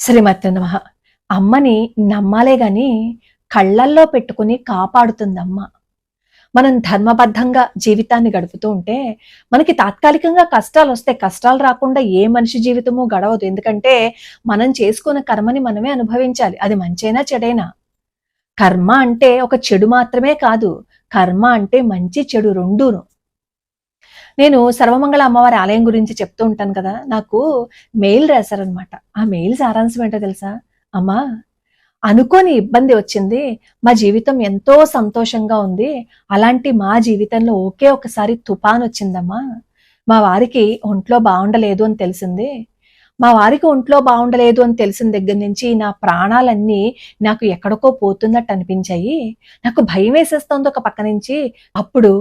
శ్రీమతి నమ. అమ్మని నమ్మాలే గాని కళ్ళల్లో పెట్టుకుని కాపాడుతుంది అమ్మ మనం ధర్మబద్ధంగా జీవితాన్ని గడుపుతూ ఉంటే మనకి తాత్కాలికంగా కష్టాలు వస్తే కష్టాలు రాకుండా ఏ మనిషి జీవితము గడవదు. ఎందుకంటే మనం చేసుకున్న కర్మని మనమే అనుభవించాలి. అది మంచైనా చెడైనా. కర్మ అంటే ఒక చెడు మాత్రమే కాదు. కర్మ అంటే మంచి చెడు రెండూను. నేను సర్వమంగళ అమ్మవారి ఆలయం గురించి చెప్తూ ఉంటాను కదా నాకు మెయిల్ రాశారనమాట ఆ మెయిల్ సారాంశం ఏంటో తెలుసా? అమ్మా అనుకోని ఇబ్బంది వచ్చింది. మా జీవితం ఎంతో సంతోషంగా ఉంది. అలాంటి మా జీవితంలో ఒకే ఒకసారి తుఫాన్ వచ్చిందమ్మా. మా వారికి ఒంట్లో బాగుండలేదు అని తెలిసింది. మా వారికి ఒంట్లో బాగుండలేదు అని తెలిసిన దగ్గర నుంచి నా ప్రాణాలన్నీ నాకు ఎక్కడికో పోతున్నట్టు అనిపించాయి. నాకు భయం వేసేస్తోంది ఒక పక్క నుంచి. అప్పుడు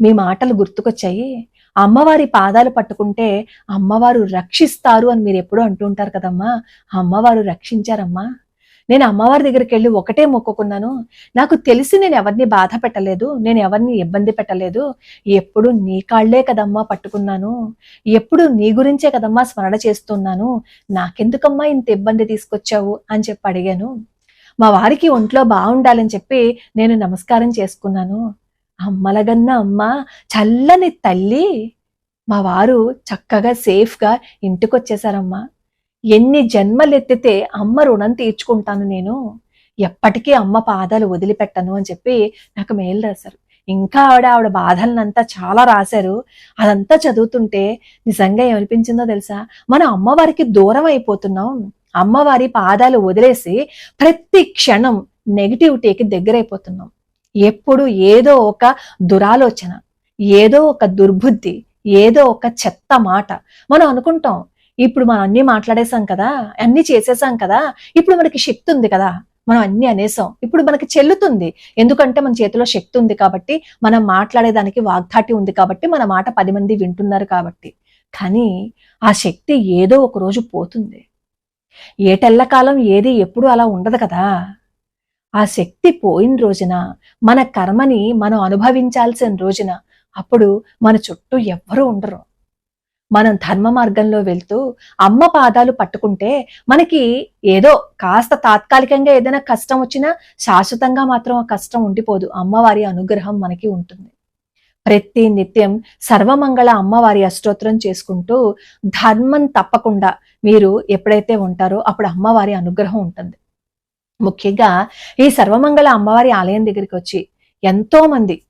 మీ మాటలు గుర్తుకొచ్చాయి. అమ్మవారి పాదాలు పట్టుకుంటే అమ్మవారు రక్షిస్తారు అని మీరు ఎప్పుడూ అంటుంటారు కదమ్మా. అమ్మవారు రక్షించారమ్మా. నేను అమ్మవారి దగ్గరికి వెళ్ళి ఒకటే మొక్కుకున్నాను. నాకు తెలిసి నేను ఎవరిని బాధ పెట్టలేదు నేను ఎవరిని ఇబ్బంది పెట్టలేదు. ఎప్పుడు నీ కాళ్ళే కదమ్మా పట్టుకున్నాను. ఎప్పుడు నీ గురించే కదమ్మా స్మరణ చేస్తున్నాను. నాకెందుకమ్మా ఇంత ఇబ్బంది తీసుకొచ్చావు అని చెప్పి అడిగాను. మా వారికి ఒంట్లో బాగుండాలని చెప్పి నేను నమస్కారం చేసుకున్నాను. అమ్మలగన్న అమ్మ చల్లని తల్లి. మా వారు చక్కగా సేఫ్గా ఇంటికొచ్చేశారమ్మా ఎన్ని జన్మలెత్తితే అమ్మ రుణం తీర్చుకుంటాను నేను. ఎప్పటికీ అమ్మ పాదాలు వదిలిపెట్టను అని చెప్పి నాకు మెయిల్ రాశారు. ఇంకా ఆవిడ ఆవిడ బాధలనంతా చాలా రాశారు. అదంతా చదువుతుంటే నిజంగా ఏమనిపించిందో తెలుసా? మనం అమ్మవారికి దూరం అయిపోతున్నాం. అమ్మవారి పాదాలు వదిలేసి ప్రతి క్షణం నెగిటివిటీకి దగ్గరైపోతున్నాం. ఎప్పుడు ఏదో ఒక దురాలోచన ఏదో ఒక దుర్బుద్ధి ఏదో ఒక చెత్త మాట. మనం అనుకుంటాం ఇప్పుడు మనం అన్ని మాట్లాడేశాం కదా అన్ని చేసేసాం కదా ఇప్పుడు మనకి శక్తి ఉంది కదా మనం అన్ని అనేసాం ఇప్పుడు మనకి చెల్లుతుంది. ఎందుకంటే మన చేతిలో శక్తి ఉంది కాబట్టి మనం మాట్లాడేదానికి వాగ్దాటి ఉంది కాబట్టి మన మాట పది మంది వింటున్నారు కాబట్టి. కానీ ఆ శక్తి ఏదో ఒక రోజు పోతుంది. ఏటెల్ల కాలం ఏది ఎప్పుడు అలా ఉండదు కదా. ఆ శక్తి పోయిన రోజున మన కర్మని మనం అనుభవించాల్సిన రోజున అప్పుడు మన చుట్టూ ఎవ్వరూ ఉండరు. మనం ధర్మ మార్గంలో వెళ్తూ అమ్మ పాదాలు పట్టుకుంటే మనకి ఏదో కాస్త తాత్కాలికంగా ఏదైనా కష్టం వచ్చినా శాశ్వతంగా మాత్రం ఆ కష్టం ఉండిపోదు. అమ్మవారి అనుగ్రహం మనకి ఉంటుంది. ప్రతి నిత్యం సర్వమంగళ అమ్మవారి అష్టోత్తరం చేసుకుంటూ ధర్మం తప్పకుండా మీరు ఎప్పుడైతే ఉంటారో అప్పుడు అమ్మవారి అనుగ్రహం ఉంటుంది. ముఖ్యంగా ఈ సర్వమంగళ అమ్మవారి ఆలయం దగ్గరికి వచ్చి ఎంతో మంది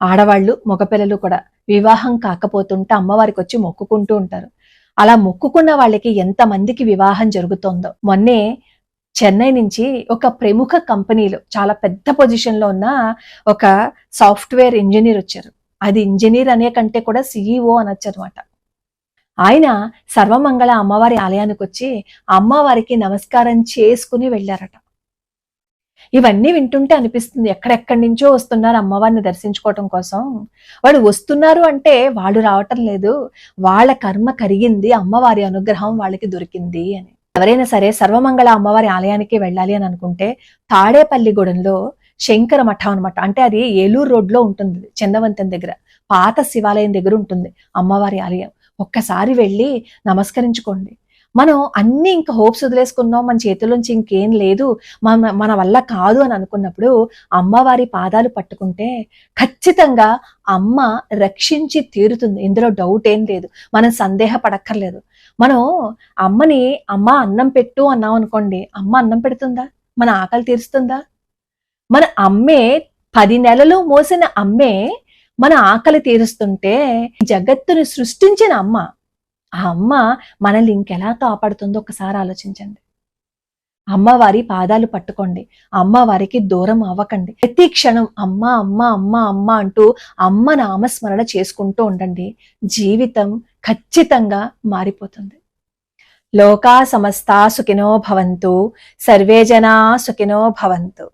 ఆడవాళ్ళు మగపిల్లలు కూడా వివాహం కాకపోతుంటే అమ్మవారికి వచ్చి మొక్కుకుంటూ ఉంటారు. అలా మొక్కుకున్న వాళ్ళకి ఎంత మందికి వివాహం జరుగుతోందో. మొన్నే చెన్నై నుంచి ఒక ప్రముఖ కంపెనీలో చాలా పెద్ద పొజిషన్లో ఉన్న ఒక సాఫ్ట్వేర్ ఇంజనీర్ వచ్చారు. అది ఇంజనీర్ అనే కంటే కూడా సిఈఓ అనొచ్చు అనమాట ఆయన సర్వమంగళ అమ్మవారి ఆలయానికి వచ్చి అమ్మవారికి నమస్కారం చేసుకుని వెళ్ళారట. ఇవన్నీ వింటుంటే అనిపిస్తుంది. ఎక్కడెక్కడి నుంచో వస్తున్నారు అమ్మవారిని దర్శించుకోవటం కోసం. వాడు వస్తున్నారు అంటే వాళ్ళు రావటం లేదు. వాళ్ళ కర్మ కరిగింది. అమ్మవారి అనుగ్రహం వాళ్ళకి దొరికింది అని. ఎవరైనా సరే సర్వమంగళ అమ్మవారి ఆలయానికి వెళ్ళాలి అని అనుకుంటే తాడేపల్లిగూడెంలో శంకర మఠం అనమాట అంటే అది ఏలూరు రోడ్లో ఉంటుంది. చందవంతం దగ్గర. పాత శివాలయం దగ్గర ఉంటుంది అమ్మవారి ఆలయం. ఒక్కసారి వెళ్ళి నమస్కరించుకోండి. మనం అన్ని ఇంకా హోప్స్ వదిలేసుకున్నాం మన చేతుల్లోంచి ఇంకేం లేదు మన మన వల్ల కాదు అని అనుకున్నప్పుడు అమ్మవారి పాదాలు పట్టుకుంటే ఖచ్చితంగా అమ్మ రక్షించి తీరుతుంది. ఇందులో డౌట్ ఏం లేదు. మనం సందేహపడక్కర్లేదు. మనం అమ్మని అమ్మ అన్నం పెట్టు అన్నాం అనుకోండి అమ్మ అన్నం పెడుతుందా? మన ఆకలి తీరుస్తుందా? మన అమ్మే పది నెలలు మోసిన అమ్మే మన ఆకలి తీరుస్తుంటే జగత్తుని సృష్టించిన అమ్మ ఆ అమ్మ మనల్ని ఇంకెలా కాపాడుతుందో ఒకసారి ఆలోచించండి. అమ్మవారి పాదాలు పట్టుకోండి. అమ్మవారికి దూరం అవ్వకండి. ప్రతి క్షణం అమ్మ అమ్మ అమ్మ అమ్మ అంటూ అమ్మ నామస్మరణ చేసుకుంటూ ఉండండి. జీవితం ఖచ్చితంగా మారిపోతుంది. లోకా సమస్త సుఖినో భవంతు. సర్వే జనా సుఖినో భవంతు.